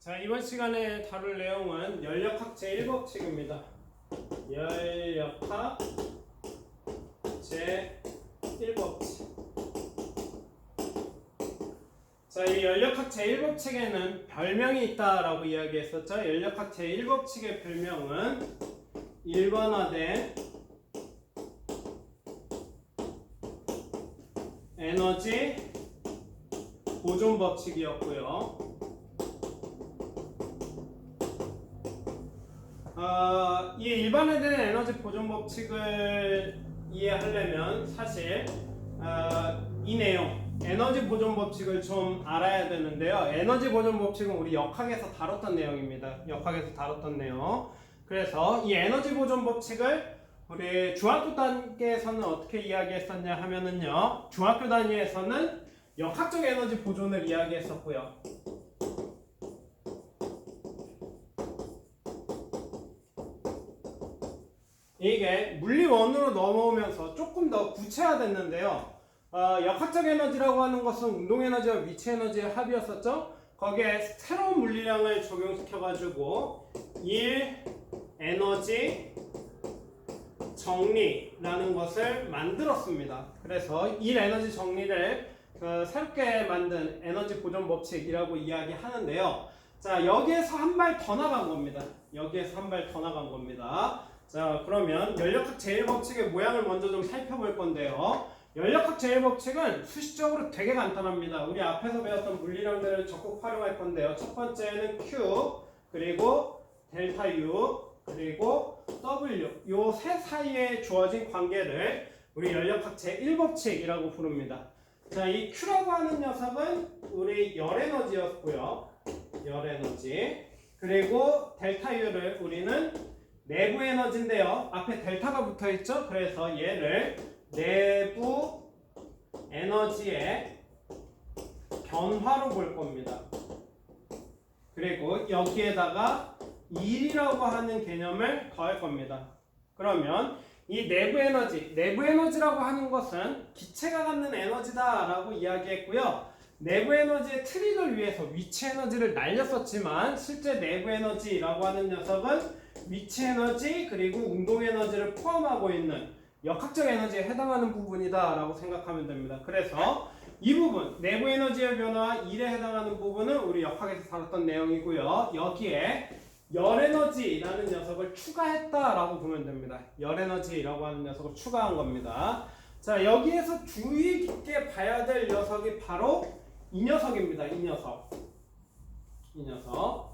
자 이번 시간에 다룰 내용은 연력학 제1법칙입니다. 연력학 제1법칙. 자, 이 연력학 제1법칙에는 별명이 있다라고 이야기했었죠. 연력학 제1법칙의 별명은 일반화된 에너지 보존 법칙이었고요. 어, 이 일반화된 에너지 보존 법칙을 이해하려면 사실 어, 이 내용 에너지 보존 법칙을 좀 알아야 되는데요. 에너지 보존 법칙은 우리 역학에서 다뤘던 내용입니다. 역학에서 다뤘던 내용. 그래서 이 에너지 보존 법칙을 우리 중학교 단계에서는 어떻게 이야기했었냐 하면은요. 중학교 단위에서는 역학적 에너지 보존을 이야기했었고요. 이게 물리원으로 넘어오면서 조금 더 구체화됐는데요. 어, 역학적 에너지라고 하는 것은 운동 에너지와 위치 에너지의 합이었었죠. 거기에 새로운 물리량을 적용시켜가지고 1 에너지 정리라는 것을 만들었습니다. 그래서 1 에너지 정리를 그 새롭게 만든 에너지 보존 법칙이라고 이야기하는데요. 자 여기에서 한 발 더 나간 겁니다. 여기에서 한 발 더 나간 겁니다. 자 그러면 연력학 제1법칙의 모양을 먼저 좀 살펴볼 건데요. 연력학 제1법칙은 수식적으로 되게 간단합니다. 우리 앞에서 배웠던 물리량들을 적극 활용할 건데요. 첫 번째는 Q 그리고 델타 U 그리고 W 요 세 사이에 주어진 관계를 우리 연력학 제1법칙이라고 부릅니다. 자, 이 Q라고 하는 녀석은 우리 열 에너지였고요. 열 에너지. 그리고 델타 U를 우리는 내부 에너지인데요. 앞에 델타가 붙어 있죠? 그래서 얘를 내부 에너지의 변화로 볼 겁니다. 그리고 여기에다가 1이라고 하는 개념을 더할 겁니다. 그러면 이 내부 에너지, 내부 에너지라고 하는 것은 기체가 갖는 에너지다라고 이야기했고요. 내부 에너지의 트릭을 위해서 위치 에너지를 날렸었지만 실제 내부 에너지라고 하는 녀석은 위치 에너지 그리고 운동 에너지를 포함하고 있는 역학적 에너지에 해당하는 부분이다라고 생각하면 됩니다. 그래서 이 부분 내부 에너지의 변화 1에 해당하는 부분은 우리 역학에서 다뤘던 내용이고요. 여기에 열 에너지라는 녀석을 추가했다라고 보면 됩니다. 열 에너지라고 하는 녀석을 추가한 겁니다. 자 여기에서 주의 깊게 봐야 될 녀석이 바로 이 녀석입니다. 이 녀석. 이 녀석.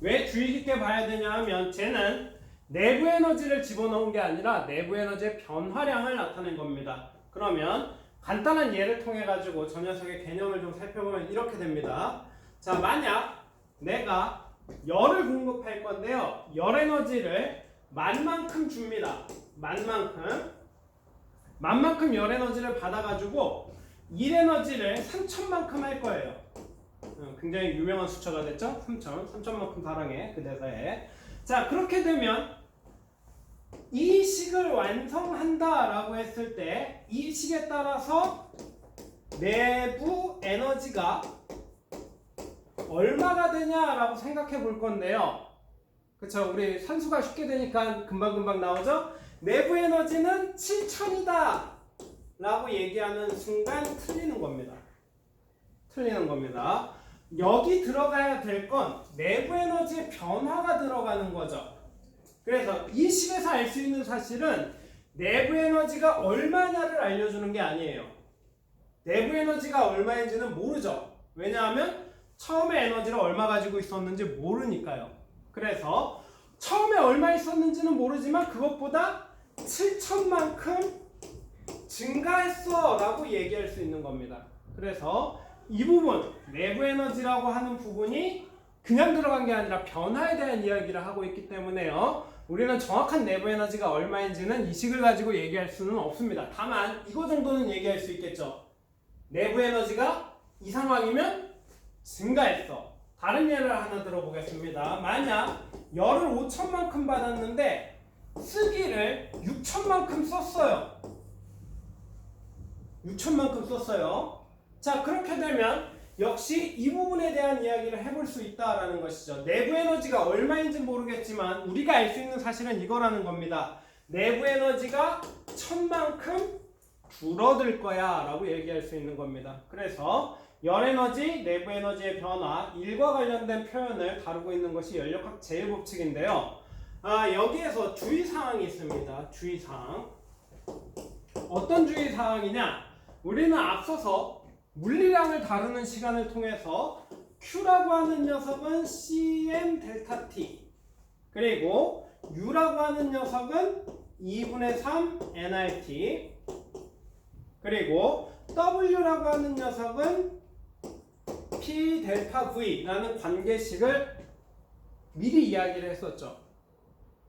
왜 주의 깊게 봐야 되냐 하면 쟤는 내부 에너지를 집어넣은 게 아니라 내부 에너지의 변화량을 나타낸 겁니다. 그러면 간단한 예를 통해 가지고 저 녀석의 개념을 좀 살펴보면 이렇게 됩니다. 자, 만약 내가 열을 공급할 건데요. 열 에너지를 만만큼 줍니다. 만만큼. 만만큼 열 에너지를 받아 가지고 1 에너지를 3천만큼 할 거예요. 어, 굉장히 유명한 수처가 됐죠? 3천. 3천만큼 사랑해. 그 대사에. 자, 그렇게 되면 이 식을 완성한다라고 했을 때 이 식에 따라서 내부 에너지가 얼마가 되냐라고 생각해 볼 건데요. 그쵸? 우리 산수가 쉽게 되니까 금방금방 나오죠? 내부 에너지는 7천이다! 라고 얘기하는 순간 틀리는 겁니다. 틀리는 겁니다. 여기 들어가야 될 건 내부 에너지의 변화가 들어가는 거죠. 그래서 이 식에서 알 수 있는 사실은 내부 에너지가 얼마냐를 알려주는 게 아니에요. 내부 에너지가 얼마인지는 모르죠. 왜냐하면 처음에 에너지를 얼마 가지고 있었는지 모르니까요. 그래서 처음에 얼마 있었는지는 모르지만 그것보다 7천만큼 증가했어 라고 얘기할 수 있는 겁니다. 그래서 이 부분, 내부 에너지라고 하는 부분이 그냥 들어간 게 아니라 변화에 대한 이야기를 하고 있기 때문에요. 우리는 정확한 내부 에너지가 얼마인지는 이 식을 가지고 얘기할 수는 없습니다. 다만 이거 정도는 얘기할 수 있겠죠. 내부 에너지가 이 상황이면 증가했어. 다른 예를 하나 들어보겠습니다. 만약 열을 5천만큼 받았는데 쓰기를 6천만큼 썼어요. 6천만큼 썼어요. 자 그렇게 되면 역시 이 부분에 대한 이야기를 해볼 수 있다라는 것이죠. 내부 에너지가 얼마인지 모르겠지만 우리가 알 수 있는 사실은 이거라는 겁니다. 내부 에너지가 천만큼 줄어들 거야 라고 얘기할 수 있는 겁니다. 그래서 열 에너지, 내부 에너지의 변화, 일과 관련된 표현을 다루고 있는 것이 연력학 제1법칙인데요. 아, 여기에서 주의사항이 있습니다. 주의사항. 어떤 주의사항이냐? 우리는 앞서서 물리량을 다루는 시간을 통해서 Q라고 하는 녀석은 CM 델타 T 그리고 U라고 하는 녀석은 2분의 3 nRT 그리고 W라고 하는 녀석은 P 델타 V라는 관계식을 미리 이야기를 했었죠.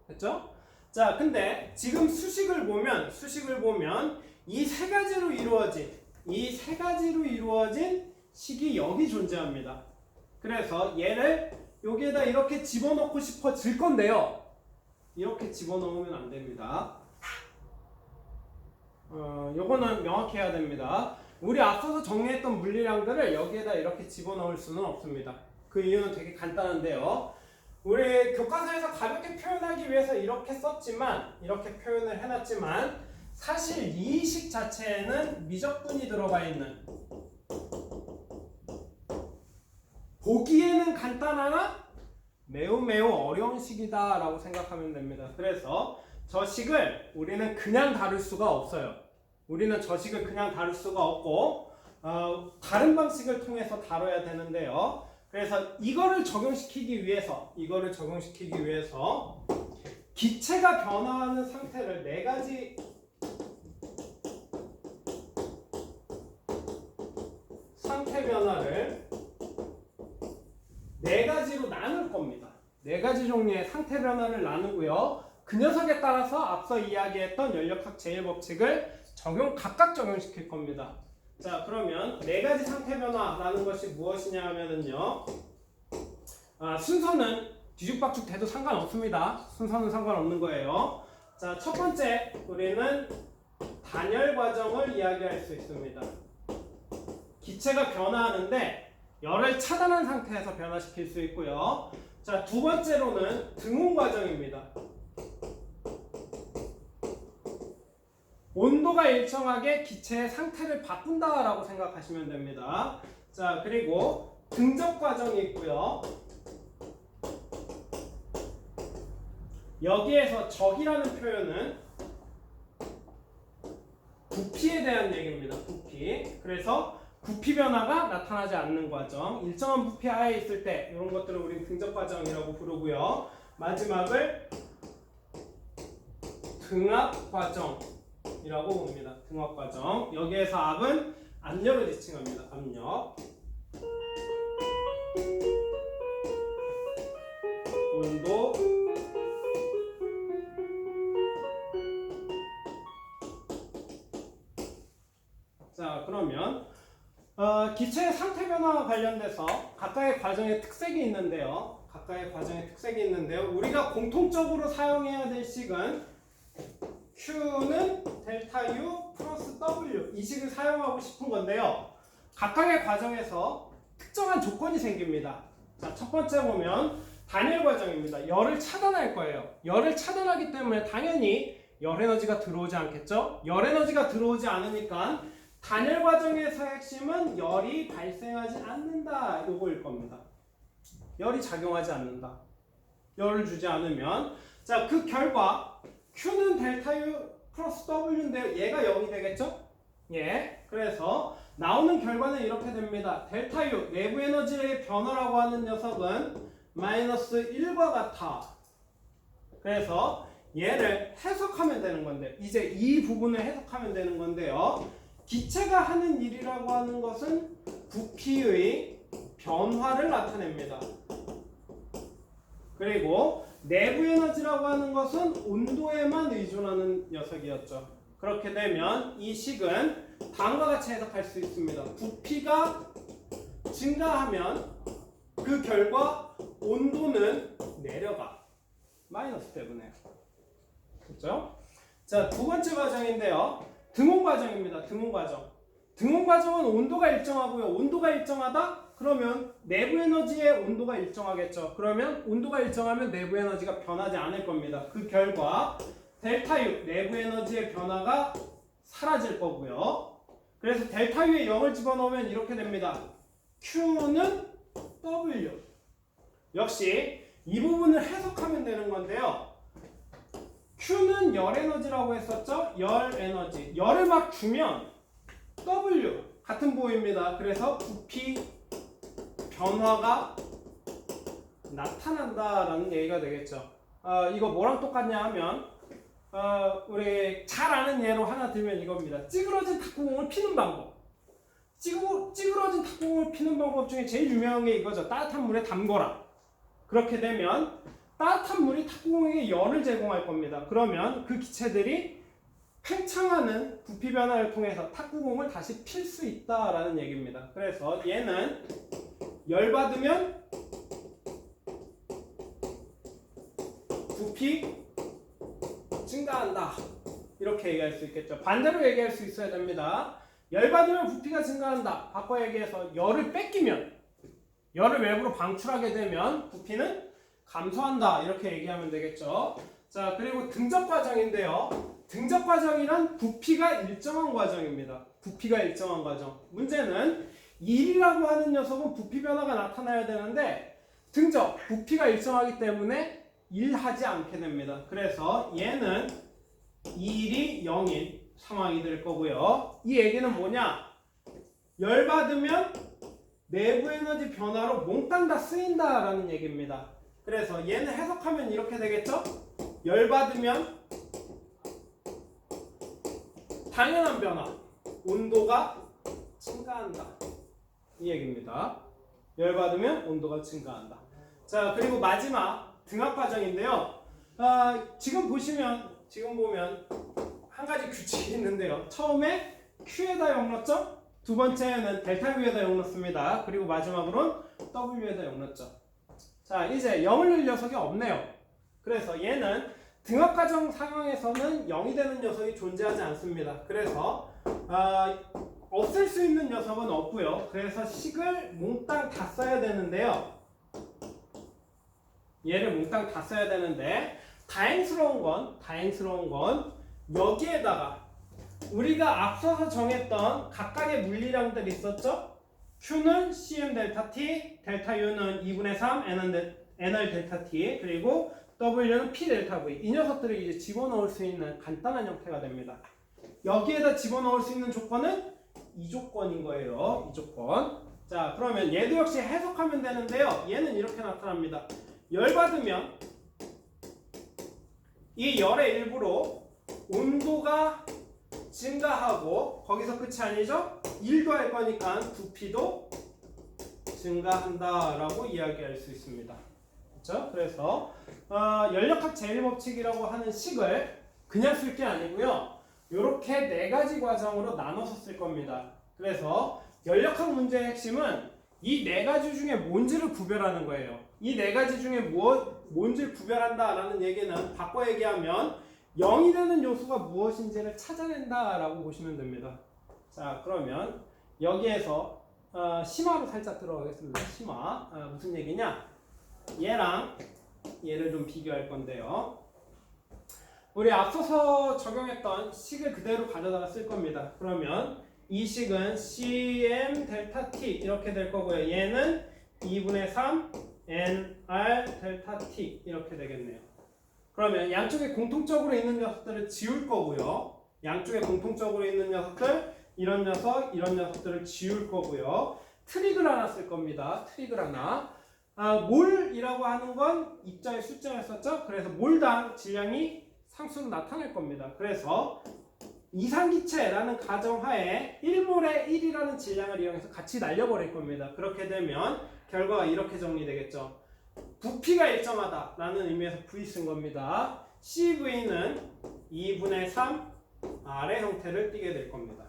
됐죠? 자, 근데 지금 수식을 보면 수식을 보면 이 세 가지로 이루어진 이 세 가지로 이루어진 식이 여기 존재합니다. 그래서 얘를 여기에다 이렇게 집어넣고 싶어질 건데요. 이렇게 집어넣으면 안 됩니다. 어, 요거는 명확히 해야 됩니다. 우리 앞서서 정리했던 물리량들을 여기에다 이렇게 집어넣을 수는 없습니다. 그 이유는 되게 간단한데요. 우리 교과서에서 가볍게 표현하기 위해서 이렇게 썼지만 이렇게 표현을 해놨지만 사실 이식 자체에는 미적분이 들어가 있는 보기에는 간단하나 매우 매우 어려운 식이다 라고 생각하면 됩니다. 그래서 저 식을 우리는 그냥 다룰 수가 없어요. 우리는 저 식을 그냥 다룰 수가 없고 어, 다른 방식을 통해서 다뤄야 되는데요. 그래서 이거를 적용시키기 위해서 이거를 적용시키기 위해서 기체가 변화하는 상태를 네 가지 상태 변화를 네 가지로 나눌 겁니다. 네 가지 종류의 상태 변화를 나누고요. 그 녀석에 따라서 앞서 이야기했던 연력학 제1법칙을 적용 각각 적용시킬 겁니다. 자 그러면 네 가지 상태 변화라는 것이 무엇이냐 하면은요. 아, 순서는 뒤죽박죽 돼도 상관없습니다. 순서는 상관없는 거예요. 자 첫 번째 우리는 단열 과정을 이야기할 수 있습니다. 기체가 변화하는데 열을 차단한 상태에서 변화시킬 수 있고요. 자, 두 번째로는 등온 과정입니다. 온도가 일정하게 기체의 상태를 바꾼다라고 생각하시면 됩니다. 자, 그리고 등적 과정이 있고요. 여기에서 적이라는 표현은 부피에 대한 얘기입니다. 부피. 그래서 부피 변화가 나타나지 않는 과정, 일정한 부피 하에 있을 때 이런 것들을 우리는 등적 과정이라고 부르고요. 마지막을 등압 과정이라고 봅니다. 등압 과정. 여기에서 압은 압력을 지칭합니다. 압력. 온도. 변화와 관련돼서 각각의 과정의 특색이 있는데요. 각각의 과정의 특색이 있는데요. 우리가 공통적으로 사용해야 될 식은 Q는 델타 U 플러스 W 이 식을 사용하고 싶은 건데요. 각각의 과정에서 특정한 조건이 생깁니다. 자, 첫 번째 보면 단열 과정입니다. 열을 차단할 거예요. 열을 차단하기 때문에 당연히 열 에너지가 들어오지 않겠죠? 열 에너지가 들어오지 않으니까 단열 과정에서의 핵심은 열이 발생하지 않는다 요거일 겁니다. 열이 작용하지 않는다. 열을 주지 않으면 자 그 결과 Q는 델타 U 플러스 W인데 얘가 0이 되겠죠? 예. 그래서 나오는 결과는 이렇게 됩니다. 델타 U 내부 에너지의 변화라고 하는 녀석은 마이너스 1과 같아. 그래서 얘를 해석하면 되는 건데 이제 이 부분을 해석하면 되는 건데요. 기체가 하는 일이라고 하는 것은 부피의 변화를 나타냅니다. 그리고 내부 에너지라고 하는 것은 온도에만 의존하는 녀석이었죠. 그렇게 되면 이 식은 다음과 같이 해석할 수 있습니다. 부피가 증가하면 그 결과 온도는 내려가. 마이너스 때문에. 그렇죠? 자, 두 번째 과정인데요. 등온 과정입니다. 등온 과정. 등온 과정은 온도가 일정하고요. 온도가 일정하다? 그러면 내부 에너지의 온도가 일정하겠죠. 그러면 온도가 일정하면 내부 에너지가 변하지 않을 겁니다. 그 결과 델타 U 내부 에너지의 변화가 사라질 거고요. 그래서 델타 U에 0을 집어넣으면 이렇게 됩니다. Q는 W. 역시 이 부분을 해석하면 되는 건데요. Q는 열 에너지라고 했었죠? 열 에너지. 열을 막 주면 W 같은 부호입니다. 그래서 부피 변화가 나타난다라는 얘기가 되겠죠. 어, 이거 뭐랑 똑같냐 하면 어, 우리 잘 아는 예로 하나 들면 이겁니다. 찌그러진 탁구공을 피는 방법. 찌그, 찌그러진 탁구공을 피는 방법 중에 제일 유명한 게 이거죠. 따뜻한 물에 담거라. 그렇게 되면 따뜻한 물이 탁구공에게 열을 제공할 겁니다. 그러면 그 기체들이 팽창하는 부피 변화를 통해서 탁구공을 다시 필 수 있다라는 얘기입니다. 그래서 얘는 열 받으면 부피 증가한다. 이렇게 얘기할 수 있겠죠. 반대로 얘기할 수 있어야 됩니다. 열 받으면 부피가 증가한다. 바꿔 얘기해서 열을 뺏기면 열을 외부로 방출하게 되면 부피는 감소한다. 이렇게 얘기하면 되겠죠. 자, 그리고 등적 과정인데요. 등적 과정이란 부피가 일정한 과정입니다. 부피가 일정한 과정. 문제는 1이라고 하는 녀석은 부피 변화가 나타나야 되는데 등적 부피가 일정하기 때문에 일하지 않게 됩니다. 그래서 얘는 1이 0인 상황이 될 거고요. 이 얘기는 뭐냐? 열 받으면 내부 에너지 변화로 몽땅 다 쓰인다라는 얘기입니다. 그래서 얘는 해석하면 이렇게 되겠죠? 열 받으면 당연한 변화, 온도가 증가한다. 이 얘기입니다. 열 받으면 온도가 증가한다. 자, 그리고 마지막 등압 과정인데요. 아, 지금 보시면 지금 보면 한 가지 규칙이 있는데요. 처음에 Q에다 0 넣었죠? 두 번째는 델타 U에다 0 넣습니다. 그리고 마지막으로는 W에다 0 넣었죠. 자, 이제 0을 넣을 녀석이 없네요. 그래서 얘는 등압 과정 상황에서는 0이 되는 녀석이 존재하지 않습니다. 그래서 아, 없앨 수 있는 녀석은 없고요. 그래서 식을 몽땅 다 써야 되는데요. 얘를 몽땅 다 써야 되는데 다행스러운 건 다행스러운 건 여기에다가 우리가 앞서서 정했던 각각의 물리량들이 있었죠? Q는 CM 델타 T, 델타 U는 2분의 3 N은 데, NR 델타 T, 그리고 W는 P 델타 V. 이 녀석들을 이제 집어넣을 수 있는 간단한 형태가 됩니다. 여기에다 집어넣을 수 있는 조건은 이 조건인 거예요. 이 조건. 자, 그러면 얘도 역시 해석하면 되는데요. 얘는 이렇게 나타납니다. 열 받으면 이 열의 일부로 온도가 증가하고 거기서 끝이 아니죠? 1도 할 거니까 부피도 증가한다라고 이야기할 수 있습니다. 그렇죠? 그래서 어, 연력학 제일법칙이라고 하는 식을 그냥 쓸 게 아니고요. 이렇게 네 가지 과정으로 나눠서 쓸 겁니다. 그래서 연력학 문제의 핵심은 이 네 가지 중에 뭔지를 구별하는 거예요. 이 네 가지 중에 무엇, 뭔지를 구별한다라는 얘기는 바꿔 얘기하면 0이 되는 요소가 무엇인지를 찾아낸다라고 보시면 됩니다. 자, 그러면 여기에서 어, 심화로 살짝 들어가겠습니다. 심화. 어, 무슨 얘기냐? 얘랑 얘를 좀 비교할 건데요. 우리 앞서서 적용했던 식을 그대로 가져다가 쓸 겁니다. 그러면 이 식은 CM 델타 T 이렇게 될 거고요. 얘는 2분의 3 NR 델타 T 이렇게 되겠네요. 그러면 양쪽에 공통적으로 있는 녀석들을 지울 거고요. 양쪽에 공통적으로 있는 녀석들 이런 녀석 이런 녀석들을 지울 거고요. 트릭을 하나 쓸 겁니다. 트릭을 하나. 아, 몰이라고 하는 건 입자의 숫자였었죠. 그래서 몰당 질량이 상수로 나타날 겁니다. 그래서 이상기체라는 가정하에 1몰에 1이라는 질량을 이용해서 같이 날려버릴 겁니다. 그렇게 되면 결과가 이렇게 정리되겠죠. 부피가 일정하다라는 의미에서 V 쓴 겁니다. CV는 2분의 3 R의 형태를 띠게 될 겁니다.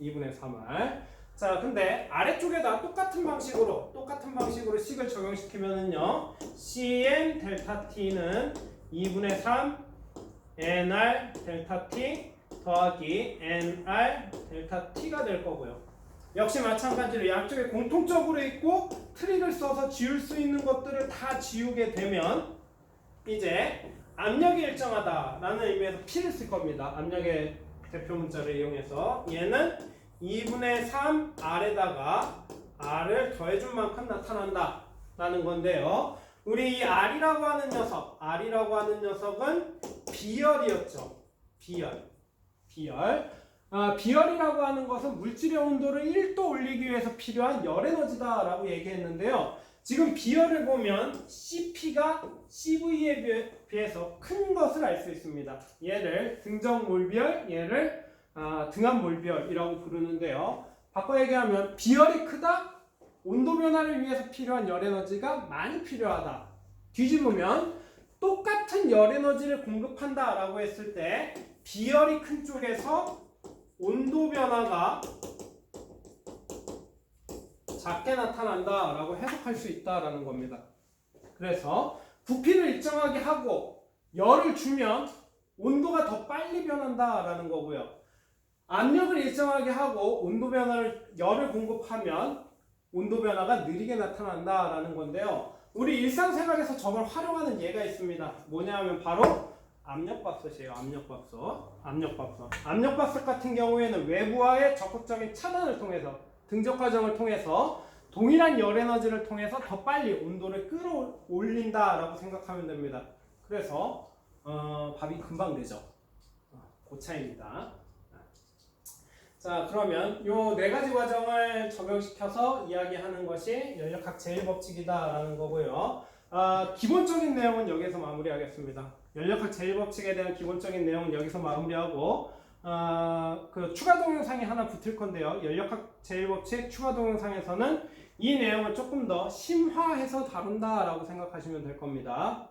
2분의 3R. 자, 근데 아래쪽에다 똑같은 방식으로 똑같은 방식으로 식을 적용시키면은요. CM 델타 T는 2분의 3 NR 델타 T 더하기 NR 델타 T가 될 거고요. 역시 마찬가지로 양쪽에 공통적으로 있고 트릭을 써서 지울 수 있는 것들을 다 지우게 되면 이제 압력이 일정하다라는 의미에서 P를 쓸 겁니다. 압력의 대표 문자를 이용해서 얘는 2분의 3 R에다가 R을 더해준 만큼 나타난다 라는 건데요. 우리 이 R이라고 하는 녀석, R이라고 하는 녀석은 비열이었죠. 비열. 비열. 아, 비열이라고 하는 것은 물질의 온도를 1도 올리기 위해서 필요한 열 에너지다라고 얘기했는데요. 지금 비열을 보면 CP가 CV에 비해- 비해서 큰 것을 알 수 있습니다. 얘를 등정 몰비열, 얘를 아, 등압 몰비열이라고 부르는데요. 바꿔 얘기하면 비열이 크다, 온도 변화를 위해서 필요한 열 에너지가 많이 필요하다. 뒤집으면 똑같은 열 에너지를 공급한다라고 했을 때 비열이 큰 쪽에서 온도 변화가 작게 나타난다라고 해석할 수 있다라는 겁니다. 그래서 부피를 일정하게 하고 열을 주면 온도가 더 빨리 변한다라는 거고요. 압력을 일정하게 하고 온도 변화를 열을 공급하면 온도 변화가 느리게 나타난다라는 건데요. 우리 일상생활에서 저걸 활용하는 예가 있습니다. 뭐냐면 바로 압력밥솥이에요. 압력밥솥. 압력밥솥. 압력밥솥 같은 경우에는 외부와의 적극적인 차단을 통해서 등적 과정을 통해서 동일한 열 에너지를 통해서 더 빨리 온도를 끌어올린다라고 생각하면 됩니다. 그래서 어, 밥이 금방 되죠. 어, 그. 자 그러면 요 네 가지 과정을 적용시켜서 이야기하는 것이 연력학 제1 법칙이다라는 거고요. 아, 기본적인 내용은 여기서 마무리하겠습니다. 연력학 제1법칙에 대한 기본적인 내용은 여기서 마무리하고 아, 그 추가 동영상이 하나 붙을 건데요. 연력학 제1법칙 추가 동영상에서는 이 내용을 조금 더 심화해서 다룬다라고 생각하시면 될 겁니다.